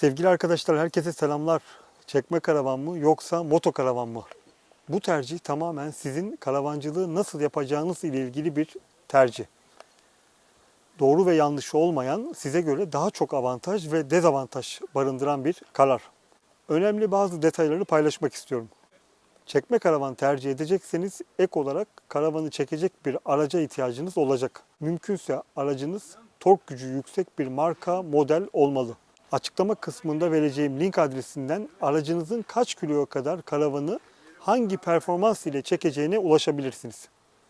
Sevgili arkadaşlar herkese selamlar. Çekme karavan mı yoksa moto karavan mı? Bu tercih tamamen sizin karavancılığı nasıl yapacağınız ile ilgili bir tercih. Doğru ve yanlış olmayan size göre daha çok avantaj ve dezavantaj barındıran bir karar. Önemli bazı detayları paylaşmak istiyorum. Çekme karavan tercih edecekseniz ek olarak karavanı çekecek bir araca ihtiyacınız olacak. Mümkünse aracınız tork gücü yüksek bir marka, model olmalı. Açıklama kısmında vereceğim link adresinden aracınızın kaç kiloya kadar karavanı hangi performans ile çekeceğine ulaşabilirsiniz.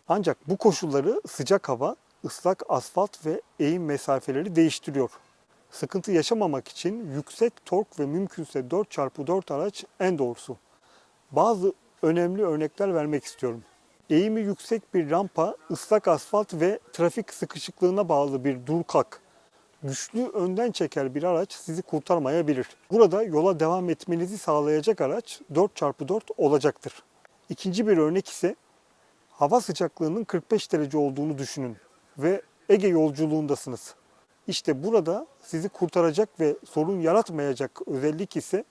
Ancak bu koşulları sıcak hava, ıslak asfalt ve eğim mesafeleri değiştiriyor. Sıkıntı yaşamamak için yüksek tork ve mümkünse 4x4 araç en doğrusu. Bazı önemli örnekler vermek istiyorum. Eğimi yüksek bir rampa, ıslak asfalt ve trafik sıkışıklığına bağlı bir dur kalk. Güçlü önden çeker bir araç sizi kurtarmayabilir. Burada yola devam etmenizi sağlayacak araç 4x4 olacaktır. İkinci bir örnek ise hava sıcaklığının 45 derece olduğunu düşünün ve Ege yolculuğundasınız. İşte burada sizi kurtaracak ve sorun yaratmayacak özellik ise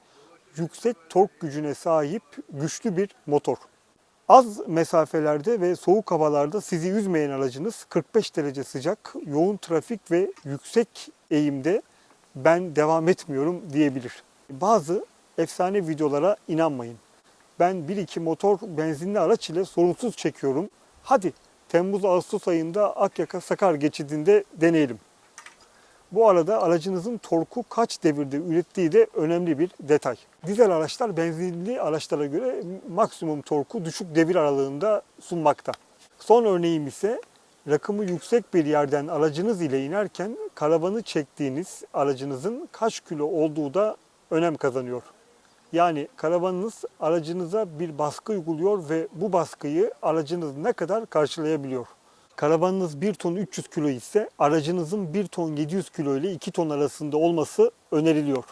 yüksek tork gücüne sahip güçlü bir motor. Az mesafelerde ve soğuk havalarda sizi üzmeyen aracınız 45 derece sıcak, yoğun trafik ve yüksek eğimde ben devam etmiyorum diyebilir. Bazı efsane videolara inanmayın. Ben 1-2 motor benzinli araç ile sorunsuz çekiyorum. Hadi Temmuz-Ağustos ayında Akyaka Sakar geçidinde deneyelim. Bu arada aracınızın torku kaç devirde ürettiği de önemli bir detay. Dizel araçlar benzinli araçlara göre maksimum torku düşük devir aralığında sunmakta. Son örneğim ise rakımı yüksek bir yerden aracınız ile inerken karavanı çektiğiniz aracınızın kaç kilo olduğu da önem kazanıyor. Yani karavanınız aracınıza bir baskı uyguluyor ve bu baskıyı aracınız ne kadar karşılayabiliyor. Karavanınız 1 ton 300 kilo ise aracınızın 1 ton 700 kilo ile 2 ton arasında olması öneriliyor.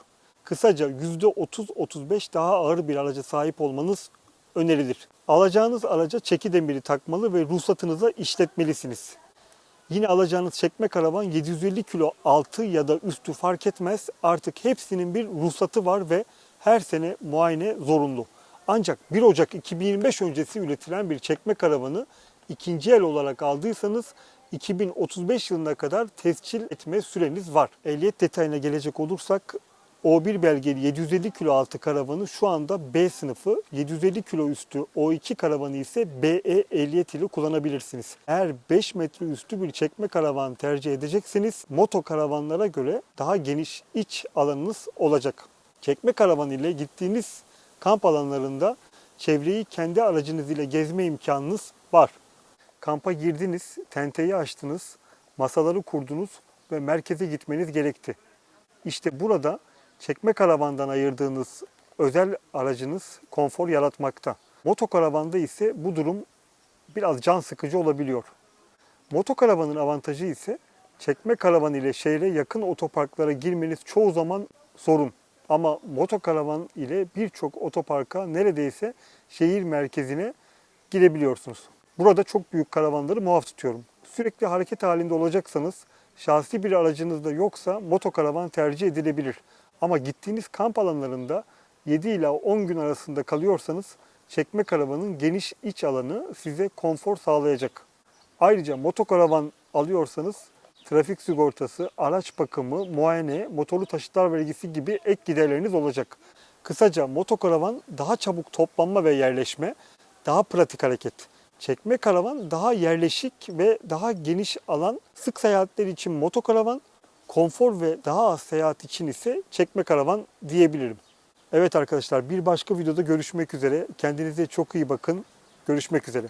Kısaca %30-35 daha ağır bir araca sahip olmanız önerilir. Alacağınız araca çeki demiri takmalı ve ruhsatınıza işletmelisiniz. Yine alacağınız çekme karavan 750 kilo altı ya da üstü fark etmez. Artık hepsinin bir ruhsatı var ve her sene muayene zorunlu. Ancak 1 Ocak 2025 öncesi üretilen bir çekme karavanı ikinci el olarak aldıysanız 2035 yılına kadar tescil etme süreniz var. Ehliyet detayına gelecek olursak O1 belgeli 750 kilo altı karavanı şu anda B sınıfı, 750 kilo üstü O2 karavanı ise BE ehliyet ile kullanabilirsiniz. Eğer 5 metre üstü bir çekme karavan tercih edecekseniz moto karavanlara göre daha geniş iç alanınız olacak. Çekme karavan ile gittiğiniz kamp alanlarında çevreyi kendi aracınız ile gezme imkanınız var. Kampa girdiniz, tenteyi açtınız, masaları kurdunuz ve merkeze gitmeniz gerekti. İşte burada çekme karavandan ayırdığınız özel aracınız konfor yaratmakta. Motokaravanda ise bu durum biraz can sıkıcı olabiliyor. Motokaravanın avantajı ise çekme karavan ile şehre yakın otoparklara girmeniz çoğu zaman sorun. Ama motokaravan ile birçok otoparka neredeyse şehir merkezine girebiliyorsunuz. Burada çok büyük karavanları muaf tutuyorum. Sürekli hareket halinde olacaksanız, şahsi bir aracınız da yoksa motokaravan tercih edilebilir. Ama gittiğiniz kamp alanlarında 7 ila 10 gün arasında kalıyorsanız çekme karavanın geniş iç alanı size konfor sağlayacak. Ayrıca motokaravan alıyorsanız trafik sigortası, araç bakımı, muayene, motorlu taşıtlar vergisi gibi ek giderleriniz olacak. Kısaca motokaravan daha çabuk toplanma ve yerleşme, daha pratik hareket. Çekme karavan daha yerleşik ve daha geniş alan. Sık seyahatler için motokaravan, konfor ve daha az seyahat için ise çekme karavan diyebilirim. Evet arkadaşlar bir başka videoda görüşmek üzere. Kendinize çok iyi bakın. Görüşmek üzere.